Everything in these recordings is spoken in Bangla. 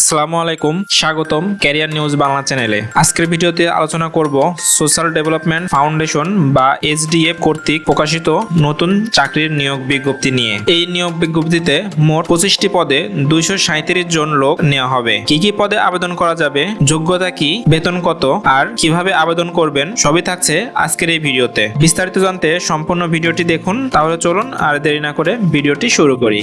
আসসালামু আলাইকুম, স্বাগতম ক্যারিয়ার নিউজ বাংলা চ্যানেলে। আজকের ভিডিওতে আলোচনা করব সোশ্যাল ডেভেলপমেন্ট ফাউন্ডেশন বা এসডিএফ কর্তৃক প্রকাশিত নতুন চাকরির নিয়োগ বিজ্ঞপ্তি নিয়ে। এই নিয়োগ বিজ্ঞপ্তিতে মোট পঁচিশটি পদে দুইশো সাঁত্রিশ জন লোক নেওয়া হবে। কি কি পদে আবেদন করা যাবে, যোগ্যতা কি, বেতন কত, আর কীভাবে আবেদন করবেন, সবই থাকছে আজকের এই ভিডিওতে। বিস্তারিত জানতে সম্পূর্ণ ভিডিওটি দেখুন, তাহলে চলুন আর দেরি না করে ভিডিওটি শুরু করি।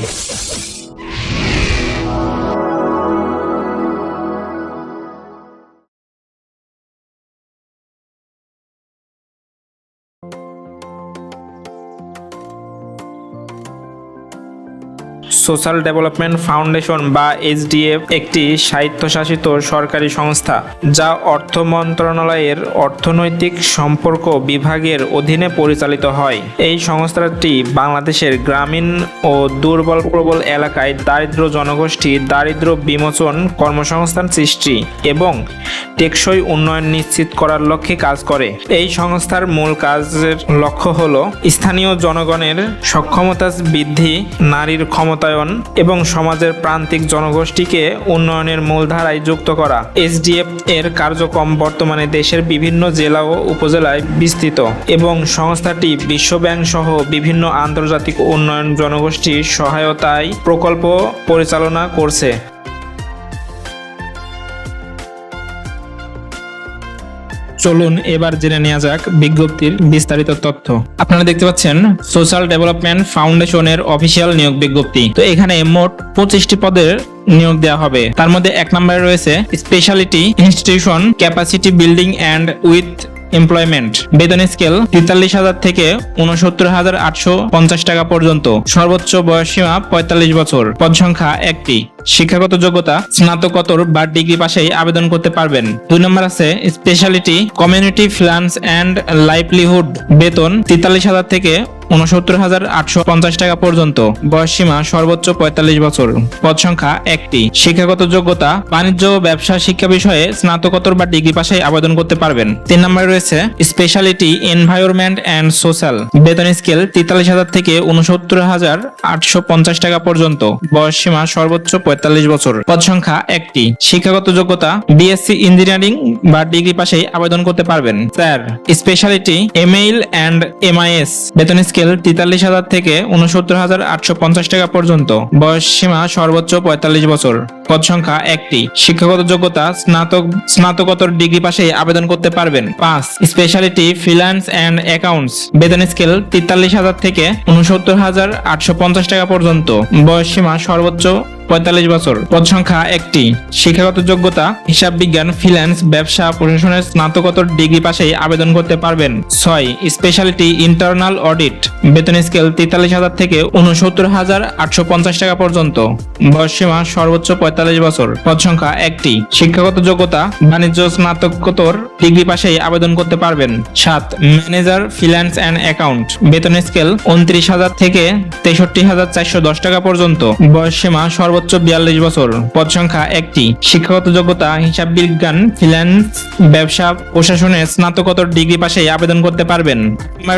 সোশ্যাল ডেভেলপমেন্ট ফাউন্ডেশন বা এইচডিএফ একটি স্বায়ত্তশাসিত সরকারি সংস্থা, যা অর্থ মন্ত্রণালয়ের অর্থনৈতিক সম্পর্ক বিভাগের অধীনে পরিচালিত হয়। এই সংস্থাটি বাংলাদেশের গ্রামীণ ও দুর্বল প্রবল এলাকায় দারিদ্র জনগোষ্ঠী, দারিদ্র বিমোচন কর্মসংস্থান সৃষ্টি এবং টেকসই উন্নয়ন নিশ্চিত করার লক্ষ্যে কাজ করে। এই সংস্থার মূল কাজের লক্ষ্য হল স্থানীয় জনগণের সক্ষমতা বৃদ্ধি, নারীর ক্ষমতায়ন এবং সমাজের প্রান্তিক জনগোষ্ঠীকে উন্নয়নের মূলধারায় যুক্ত করা। এসডিএফ এর কার্যক্রম বর্তমানে দেশের বিভিন্ন জেলা ও উপজেলায় বিস্তৃত এবং সংস্থাটি বিশ্বব্যাংক সহ বিভিন্ন আন্তর্জাতিক উন্নয়ন জনগোষ্ঠীর সহায়তায় প্রকল্প পরিচালনা করছে। চলুন এবার জেনে নেওয়া যাক বিজ্ঞপ্তির বিস্তারিত তথ্য। আপনারা দেখতে পাচ্ছেন, সোশ্যাল ডেভেলপমেন্ট ফাউন্ডেশনের অফিসিয়াল নিয়োগ বিজ্ঞপ্তি। তো এখানে মোট পঁচিশটি পদের নিয়োগ দেওয়া হবে। তার মধ্যে এক নম্বরে রয়েছে speciality institution capacity building and with employment বেতন স্কেল তেতাল্লিশ হাজার থেকে উনসত্তর হাজার আটশো পঞ্চাশ টাকা পর্যন্ত। সর্বোচ্চ বয়স সীমা পঁয়তাল্লিশ বছর। পদ সংখ্যা একটি। শিক্ষাগত যোগ্যতা, স্নাতকোত্তর বা ডিগ্রি পাশেই আবেদন করতে পারবেন। দুই নম্বর আছে speciality community finance and livelihood বেতন তেতাল্লিশ হাজার থেকে উনসত্তর হাজার আটশো পঞ্চাশ টাকা পর্যন্ত। বয়স সীমা সর্বোচ্চ পঁয়তাল্লিশ বছর। পদ সংখ্যা একটি। শিক্ষাগত যোগ্যতা, বাণিজ্য ব্যবসা শিক্ষা বিষয়ে স্নাতকোত্তর বা ডিগ্রি পাশে আবেদন করতে পারবেন। তিন নম্বরে রয়েছে স্পেশালিটি এনভায়রনমেন্ট অ্যান্ড সোশ্যাল বেতন স্কেল তেতাল্লিশ হাজার থেকে উনসত্তর হাজার আটশো পঞ্চাশ টাকা পর্যন্ত। বয়স সীমা সর্বোচ্চ পঁয়তাল্লিশ বছর। পদ সংখ্যা একটি। শিক্ষাগত যোগ্যতা বিএসসি ইঞ্জিনিয়ারিং বা ডিগ্রি পাশেই আবেদন করতে পারবেন। Sir speciality MEL and MIS বেতন স্কেল তেতাল্লিশ হাজার থেকে উনসত্তর হাজার আটশো পঞ্চাশ টাকা পর্যন্ত। বয়স সীমা সর্বোচ্চ পঁয়তাল্লিশ বছর। পদ সংখ্যা একটি। শিক্ষাগত যোগ্যতা, স্নাতক, স্নাতকোত্তর ডিগ্রি পাশেই আবেদন করতে পারবেন। পাঁচ স্পেশালিটি ফিনান্স অ্যান্ড অ্যাকাউন্টস বেতন স্কেল তেতাল্লিশ হাজার থেকে উনসত্তর হাজার আটশো পঞ্চাশ টাকা পর্যন্ত। বয়স সীমা সর্বোচ্চ পঁয়তাল্লিশ বছর। পদ সংখ্যা একটি। শিক্ষাগত যোগ্যতা, হিসাব বিজ্ঞান ফিন্যান্স ব্যবসা, প্রশাসনের স্নাতকোত্তর ডিগ্রি পাশেই আবেদন করতে পারবেন। ছয় স্পেশালিটি ইন্টারনাল অডিট বেতন স্কেল তেতাল্লিশ হাজার থেকে উনসত্তর হাজার আটশো পঞ্চাশ টাকা পর্যন্ত। বয়স সীমা সর্বোচ্চ পঁয়তাল্লিশ বছর। পদ সংখ্যা একটি। শিক্ষাগত যোগ্যতা, বাণিজ্য স্নাতকোত্তর ডিগ্রি পাশেই আবেদন করতে পারবেন। সাত ম্যানেজার ফিন্যান্স অ্যান্ড অ্যাকাউন্ট বেতন স্কেল উনত্রিশ হাজার থেকে তেষট্টি হাজার চারশো দশ টাকা পর্যন্ত। বয়স সীমা সর্বোচ্চ বিয়াল্লিশ বছর। পদ সংখ্যা একটি। শিক্ষাগত যোগ্যতা, হিসাব বিজ্ঞান ফিন্যান্স ব্যবসা প্রশাসনের স্নাতকোত্তর ডিগ্রি পাশেই আবেদন করতে পারবেন।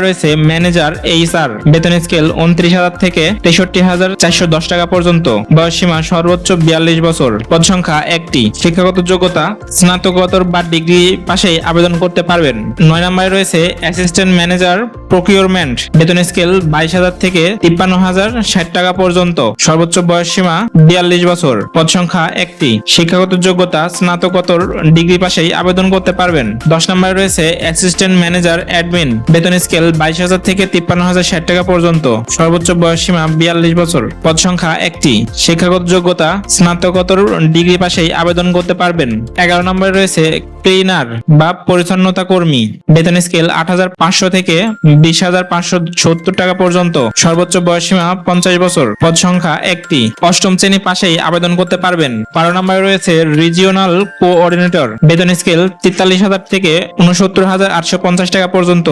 রয়েছে ম্যানেজার, এইচআর। বেতন স্কেল উনত্রিশ হাজার থেকে তেষট্টি হাজার চারশো দশ টাকা পর্যন্ত। বয়স সীমা সর্বোচ্চ বিয়াল্লিশ বছর। পদ সংখ্যা একটি। শিক্ষাগত যোগ্যতা, স্নাতকোত্তর বা ডিগ্রি পাশেই আবেদন করতে পারবেন। নয় নম্বরে রয়েছে অ্যাসিস্ট্যান্ট ম্যানেজার প্রকিউরমেন্ট বেতন স্কেল বাইশ হাজার থেকে তিপ্পান্ন হাজার ষাট টাকা পর্যন্ত। সর্বোচ্চ বয়স সীমা বিয়াল্লিশ বছর। পদ সংখ্যা একটি। শিক্ষাগত যোগ্যতা, স্নাতকোত্তর ডিগ্রি পাশেই আবেদন করতে পারবেন। দশ নম্বরে রয়েছে অ্যাসিস্ট্যান্ট ম্যানেজার অ্যাডমিন। বেতন স্কেল বাইশ হাজার থেকে তিপ্পান্ন হাজার ষাট টাকা পর্যন্ত। সর্বোচ্চ বয়স সীমা বিয়াল্লিশ বছর। পদ সংখ্যা একটি। শিক্ষাগত যোগ্যতা, স্নাতকোত্তর ডিগ্রি পাশেই আবেদন করতে পারবেন। এগারো নম্বরে রয়েছে ক্লিনার বা পরিচ্ছন্নতা কর্মী। বেতন স্কেল আট হাজার পাঁচশো থেকে বিশ হাজার পাঁচশো সত্তর টাকা পর্যন্ত। সর্বোচ্চ বয়স সীমা পঞ্চাশ বছর। পদ সংখ্যা একটি। অষ্টম শ্রেণি পাশেই আবেদন করতে পারবেন। বারো নম্বরে রয়েছে রিজিওনাল কোঅর্ডিনেটর। বেতন স্কেল তেতাল্লিশ হাজার থেকে উনসত্তর হাজার আটশো পঞ্চাশ টাকা পর্যন্ত।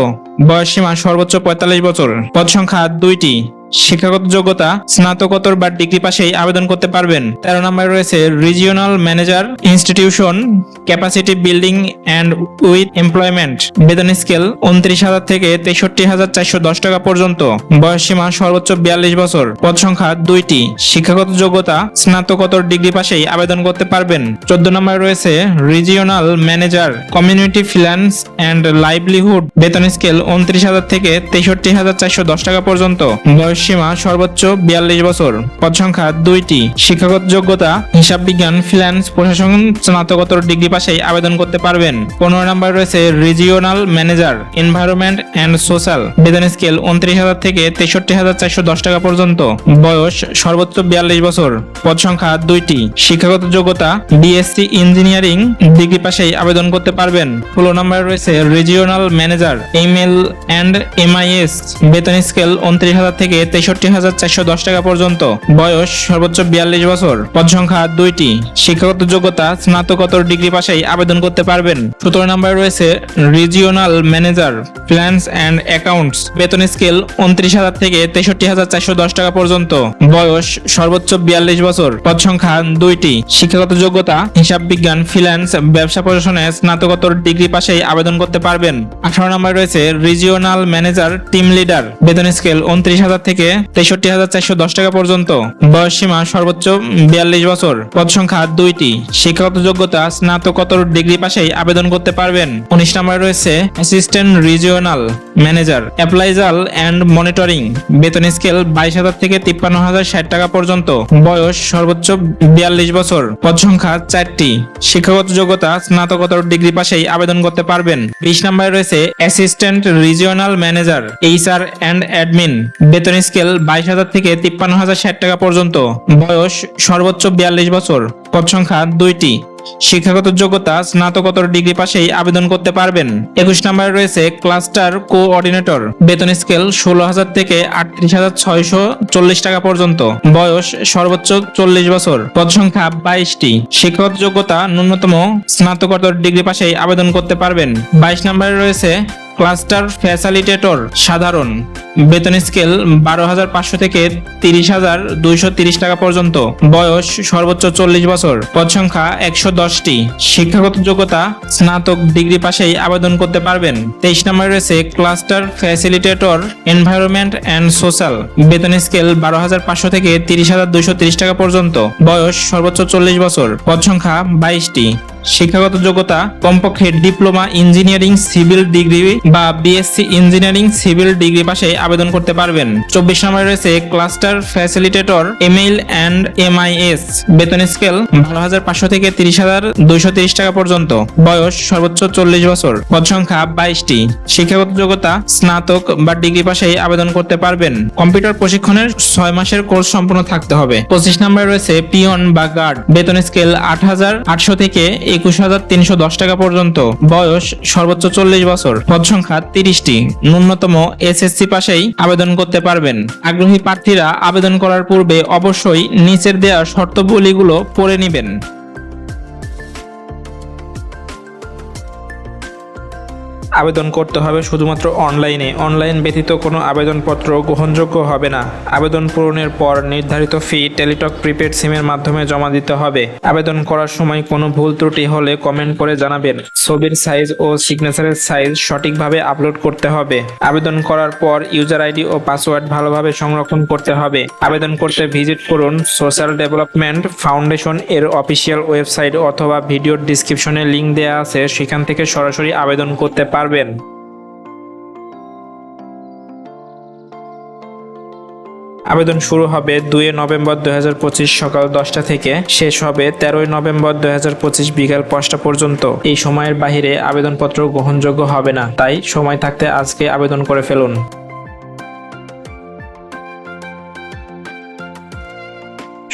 বয়স সীমা সর্বোচ্চ পঁয়তাল্লিশ বছর। পদ সংখ্যা দুইটি। শিক্ষাগত যোগ্যতা, স্নাতকোত্তর বা ডিগ্রি পাশেই আবেদন করতে পারবেন। তেরো নম্বরে রয়েছে regional manager institution capacity building and with employment বেতন স্কেল উনত্রিশ হাজার থেকে তেষট্টি হাজার চারশো দশ টাকা পর্যন্ত। বয়সসীমা সর্বোচ্চ বিয়াল্লিশ বছর। পদ সংখ্যা দুইটি। শিক্ষাগত যোগ্যতা, স্নাতকোত্তর, ডিগ্রি পাশেই আবেদন করতে পারবেন। চোদ্দ নম্বরে রয়েছে regional manager community finance and livelihood বেতন স্কেল উনত্রিশ হাজার থেকে তেষট্টি হাজার চারশো দশ টাকা পর্যন্ত। বয়স সীমা সর্বোচ্চ বিয়াল্লিশ বছর। পদ সংখ্যা দুইটি। শিক্ষাগত যোগ্যতা, হিসাব বিজ্ঞান ফিন্যান্স প্রশাসন, স্নাতকোত্তর ডিগ্রি পাশেই আবেদন করতে পারবেন। পনেরো নম্বর রয়েছে regional manager environment and social বেতন স্কেল উনত্রিশ হাজার থেকে তেষট্টি হাজার চারশো দশ টাকা পর্যন্ত। বয়স সর্বোচ্চ বিয়াল্লিশ বছর। পদ সংখ্যা দুইটি। শিক্ষাগত যোগ্যতা বিএসসি ইঞ্জিনিয়ারিং ডিগ্রি পাশেই আবেদন করতে পারবেন। ষোলো নম্বরে রয়েছে regional manager ML and MIS বেতন স্কেল উনত্রিশ হাজার থেকে তেষট্টি হাজার চারশো দশ টাকা পর্যন্ত। বয়স সর্বোচ্চ বিয়াল্লিশ বছর। পদ সংখ্যা দুইটি। শিক্ষাগত যোগ্যতা, স্নাতকোত্তর ডিগ্রি পাশেই আবেদন করতে পারবেন। সতেরো নম্বরে রয়েছে regional manager finance and accounts. বেতন স্কেল উনত্রিশ হাজার থেকে তেষট্টি হাজার চারশো দশ টাকা পর্যন্ত। বয়স সর্বোচ্চ বিয়াল্লিশ বছর। পদ সংখ্যা দুইটি। শিক্ষাগত যোগ্যতা, হিসাব বিজ্ঞান ফিন্যান্স ব্যবসা প্রশাসনে স্নাতকোত্তর ডিগ্রি পাশেই আবেদন করতে পারবেন। আঠারো নম্বরে রয়েছে রিজিওনাল ম্যানেজার, টিম লিডার। বেতন স্কেল উনত্রিশ হাজার থেকে তেষট্টি হাজার চারশো দশ টাকা পর্যন্ত। বয়স সীমা সর্বোচ্চ বিয়াল্লিশ বছর। পদ সংখ্যা দুইটি। শিক্ষাগত যোগ্যতা, স্নাতকোত্তর ডিগ্রি পাশেই আবেদন করতে পারবেন। উনিশ নম্বরে রয়েছে assistant regional manager, appraisal and monitoring. বেতন স্কেল বাইশ হাজার থেকে তিপ্পান্ন হাজার ষাট টাকা পর্যন্ত। বয়স সর্বোচ্চ বিয়াল্লিশ বছর। পদ সংখ্যা চারটি। শিক্ষাগত যোগ্যতা, স্নাতকোত্তর ডিগ্রি পাশেই আবেদন করতে পারবেন। বিশ নম্বরে রয়েছে assistant regional manager HR and admin. বেতন স্কেল বাইশ হাজার থেকে তিপ্পান্ন হাজার ষাট টাকা পর্যন্ত। বয়স সর্বোচ্চ বিয়াল্লিশ বছর। পদ সংখ্যা দুইটি। শিক্ষাগত যোগ্যতা, স্নাতকোত্তর ডিগ্রি পাশেই আবেদন করতে পারবেন। একুশ নম্বরে রয়েছে ক্লাস্টার কোঅর্ডিনেটর। বেতন স্কেল ষোলো হাজার থেকে আটত্রিশ হাজার ছয়শো চল্লিশ টাকা পর্যন্ত। বয়স সর্বোচ্চ চল্লিশ বছর। পদ সংখ্যা বাইশটি। শিক্ষাগত যোগ্যতা, ন্যূনতম স্নাতকোত্তর ডিগ্রি পাশেই আবেদন করতে পারবেন। বাইশ নম্বরে রয়েছে ক্লাস্টার ফ্যাসিলিটেটর সাধারণ। বেতন স্কেল বারো হাজার পাঁচশো থেকে তিরিশ হাজার দুইশো তিরিশ টাকা পর্যন্ত। বয়স সর্বোচ্চ চল্লিশ বছর। পদ সংখ্যা একশো দশটি। শিক্ষাগত যোগ্যতা, স্নাতক ডিগ্রি পাশেই আবেদন করতে পারবেন। তেইশ নম্বরে রয়েছে cluster facilitator, environment and social. বেতন স্কেল বারো হাজার পাঁচশো থেকে তিরিশ হাজার দুইশো তিরিশ টাকা পর্যন্ত। বয়স সর্বোচ্চ চল্লিশ বছর। পদ সংখ্যা বাইশটি। শিক্ষাগত যোগ্যতা, কমপক্ষে ডিপ্লোমা, ইঞ্জিনিয়ারিং, সিভিল ডিগ্রি বা বিএসসি ইঞ্জিনিয়ারিং, সিভিল ডিগ্রি পাশে আবেদন করতে পারবেন। চব্বিশ নম্বরে রয়েছে cluster facilitator email and MIS. বেতন স্কেল বারো হাজার পাঁচশো থেকে তিরিশ হাজার দুইশো তিরিশ টাকা পর্যন্ত। বয়স সর্বোচ্চ চল্লিশ বছর। পদ সংখ্যা বাইশটি। শিক্ষাগত যোগ্যতা, স্নাতক বা ডিগ্রি পাশে আবেদন করতে পারবেন। কম্পিউটার প্রশিক্ষণের ছয় মাসের কোর্স সম্পূর্ণ থাকতে হবে। পঁচিশ নম্বরে রয়েছে পিয়ন বা গার্ড। বেতন স্কেল আট হাজার আটশো থেকে একুশ হাজার তিনশো দশ টাকা পর্যন্ত। বয়স সর্বোচ্চ চল্লিশ বছর। পদ সংখ্যা তিরিশটি। ন্যূনতম এসএসসি পাশেই আবেদন করতে পারবেন। আগ্রহী প্রার্থীরা আবেদন করার পূর্বে অবশ্যই নিচের দেয়া শর্তবলীগুলো পড়ে নেবেন। আবেদন করতে হবে শুধুমাত্র অনলাইনে অনলাইন ব্যতীত কোনো আবেদনপত্র গ্রহণযোগ্য হবে না। আবেদন পূরণের পর নির্ধারিত ফি টেলিটক প্রিপেড সিমের মাধ্যমে জমা দিতে হবে। আবেদন করার সময় কোনো ভুল ত্রুটি হলে কমেন্ট করে জানাবেন। ছবির সাইজ ও সিগনেচারের সাইজ সঠিকভাবে আপলোড করতে হবে। আবেদন করার পর ইউজার আইডি ও পাসওয়ার্ড ভালোভাবে সংরক্ষণ করতে হবে। আবেদন করতে ভিজিট করুন সোশ্যাল ডেভেলপমেন্ট ফাউন্ডেশন এর অফিসিয়াল ওয়েবসাইট অথবা ভিডিওর ডিসক্রিপশনে লিংক দেওয়া আছে। সেখান থেকে সরাসরি আবেদন করতে পারবেন। আবেদন শুরু হবে দুই নভেম্বর দুই হাজার পঁচিশ সকাল দশটা থেকে। শেষ হবে তেরোই নভেম্বর দুই বিকাল পাঁচটা পর্যন্ত। এই সময়ের বাহিরে আবেদনপত্র গ্রহণযোগ্য হবে না, তাই সময় থাকতে আজকে আবেদন করে ফেলুন।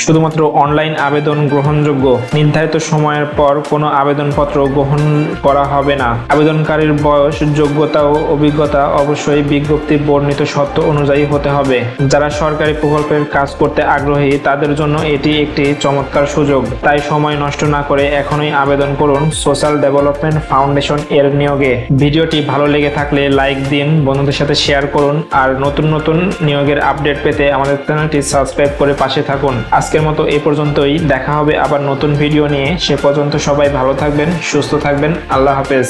শুধুমাত্র অনলাইন আবেদন গ্রহণযোগ্য। নির্ধারিত সময়ের পর কোনো আবেদনপত্র গ্রহণ করা হবে না। আবেদনকারীর বয়স, যোগ্যতা ও অভিজ্ঞতা অবশ্যই বিজ্ঞপ্তি বর্ণিত শর্ত অনুযায়ী হতে হবে। যারা সরকারি প্রকল্পের কাজ করতে আগ্রহী, তাদের জন্য এটি একটি চমৎকার সুযোগ। তাই সময় নষ্ট না করে এখনই আবেদন করুন সোশ্যাল ডেভেলপমেন্ট ফাউন্ডেশন এর নিয়োগে। ভিডিওটি ভালো লেগে থাকলে লাইক দিন, বন্ধুদের সাথে শেয়ার করুন, আর নতুন নতুন নিয়োগের আপডেট পেতে আমাদের চ্যানেলটি সাবস্ক্রাইব করে পাশে থাকুন। আজকের মতো এই পর্যন্তই। দেখা হবে আবার নতুন ভিডিও নিয়ে। সে পর্যন্ত সবাই ভালো থাকবেন, সুস্থ থাকবেন। আল্লাহ হাফেজ।